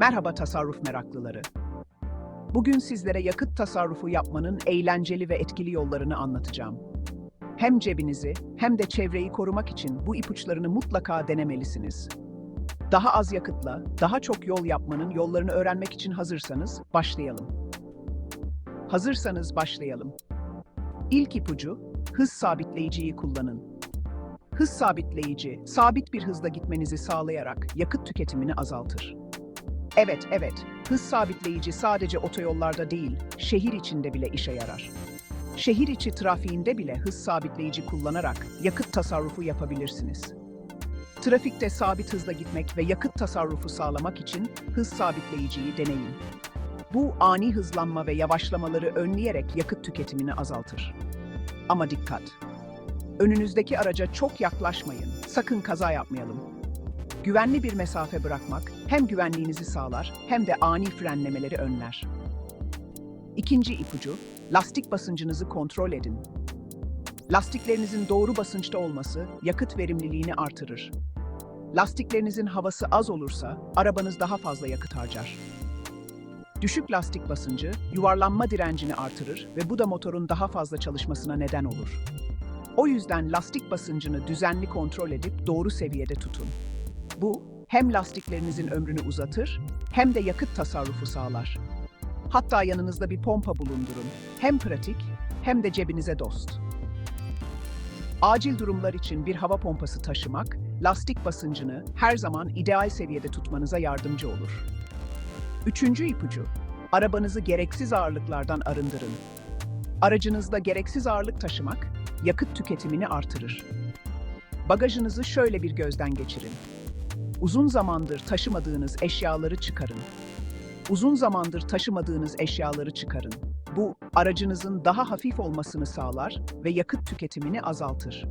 Merhaba tasarruf meraklıları. Bugün sizlere yakıt tasarrufu yapmanın eğlenceli ve etkili yollarını anlatacağım. Hem cebinizi hem de çevreyi korumak için bu ipuçlarını mutlaka denemelisiniz. Daha az yakıtla, daha çok yol yapmanın yollarını öğrenmek için hazırsanız başlayalım. Hazırsanız başlayalım. İlk ipucu, hız sabitleyiciyi kullanın. Hız sabitleyici, sabit bir hızda gitmenizi sağlayarak yakıt tüketimini azaltır. Evet, evet, hız sabitleyici sadece otoyollarda değil, şehir içinde bile işe yarar. Şehir içi trafiğinde bile hız sabitleyici kullanarak yakıt tasarrufu yapabilirsiniz. Trafikte sabit hızla gitmek ve yakıt tasarrufu sağlamak için hız sabitleyiciyi deneyin. Bu ani hızlanma ve yavaşlamaları önleyerek yakıt tüketimini azaltır. Ama dikkat! Önünüzdeki araca çok yaklaşmayın. Sakın kaza yapmayalım. Güvenli bir mesafe bırakmak hem güvenliğinizi sağlar hem de ani frenlemeleri önler. İkinci ipucu, lastik basıncınızı kontrol edin. Lastiklerinizin doğru basınçta olması yakıt verimliliğini artırır. Lastiklerinizin havası az olursa arabanız daha fazla yakıt harcar. Düşük lastik basıncı yuvarlanma direncini artırır ve bu da motorun daha fazla çalışmasına neden olur. O yüzden lastik basıncını düzenli kontrol edip doğru seviyede tutun. Bu hem lastiklerinizin ömrünü uzatır hem de yakıt tasarrufu sağlar. Hatta yanınızda bir pompa bulundurun. Hem pratik hem de cebinize dost. Acil durumlar için bir hava pompası taşımak, lastik basıncını her zaman ideal seviyede tutmanıza yardımcı olur. Üçüncü ipucu, arabanızı gereksiz ağırlıklardan arındırın. Aracınızda gereksiz ağırlık taşımak, yakıt tüketimini artırır. Bagajınızı şöyle bir gözden geçirin. Uzun zamandır taşımadığınız eşyaları çıkarın. Uzun zamandır taşımadığınız eşyaları çıkarın. Bu, aracınızın daha hafif olmasını sağlar ve yakıt tüketimini azaltır.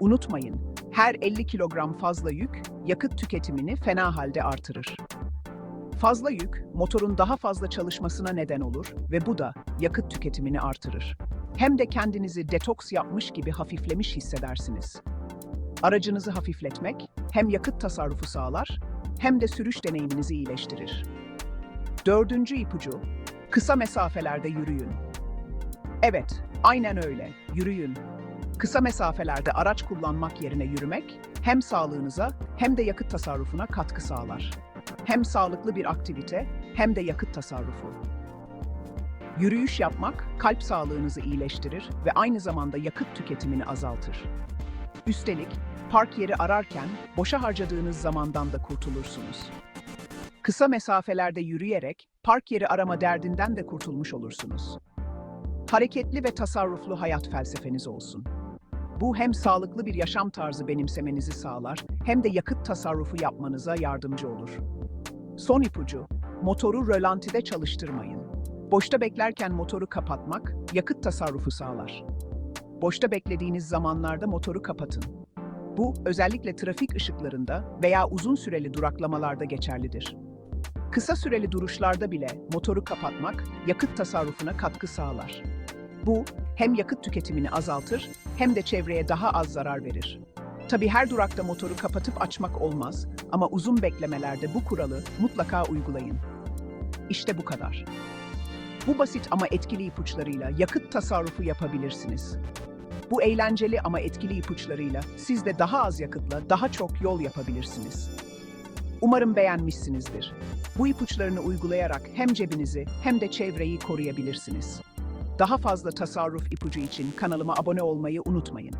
Unutmayın, her 50 kilogram fazla yük, yakıt tüketimini fena halde artırır. Fazla yük, motorun daha fazla çalışmasına neden olur ve bu da yakıt tüketimini artırır. Hem de kendinizi detoks yapmış gibi hafiflemiş hissedersiniz. Aracınızı hafifletmek hem yakıt tasarrufu sağlar hem de sürüş deneyiminizi iyileştirir. Dördüncü ipucu, kısa mesafelerde yürüyün. Evet, aynen öyle, yürüyün. Kısa mesafelerde araç kullanmak yerine yürümek hem sağlığınıza hem de yakıt tasarrufuna katkı sağlar. Hem sağlıklı bir aktivite hem de yakıt tasarrufu. Yürüyüş yapmak kalp sağlığınızı iyileştirir ve aynı zamanda yakıt tüketimini azaltır. Üstelik park yeri ararken boşa harcadığınız zamandan da kurtulursunuz. Kısa mesafelerde yürüyerek park yeri arama derdinden de kurtulmuş olursunuz. Hareketli ve tasarruflu hayat felsefeniz olsun. Bu hem sağlıklı bir yaşam tarzı benimsemenizi sağlar hem de yakıt tasarrufu yapmanıza yardımcı olur. Son ipucu, motoru rölantide çalıştırmayın. Boşta beklerken motoru kapatmak yakıt tasarrufu sağlar. Boşta beklediğiniz zamanlarda motoru kapatın. Bu özellikle trafik ışıklarında veya uzun süreli duraklamalarda geçerlidir. Kısa süreli duruşlarda bile motoru kapatmak yakıt tasarrufuna katkı sağlar. Bu hem yakıt tüketimini azaltır hem de çevreye daha az zarar verir. Tabii her durakta motoru kapatıp açmak olmaz ama uzun beklemelerde bu kuralı mutlaka uygulayın. İşte bu kadar. Bu basit ama etkili ipuçlarıyla yakıt tasarrufu yapabilirsiniz. Bu eğlenceli ama etkili ipuçlarıyla siz de daha az yakıtla daha çok yol yapabilirsiniz. Umarım beğenmişsinizdir. Bu ipuçlarını uygulayarak hem cebinizi hem de çevreyi koruyabilirsiniz. Daha fazla tasarruf ipucu için kanalıma abone olmayı unutmayın.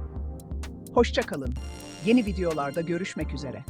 Hoşça kalın. Yeni videolarda görüşmek üzere.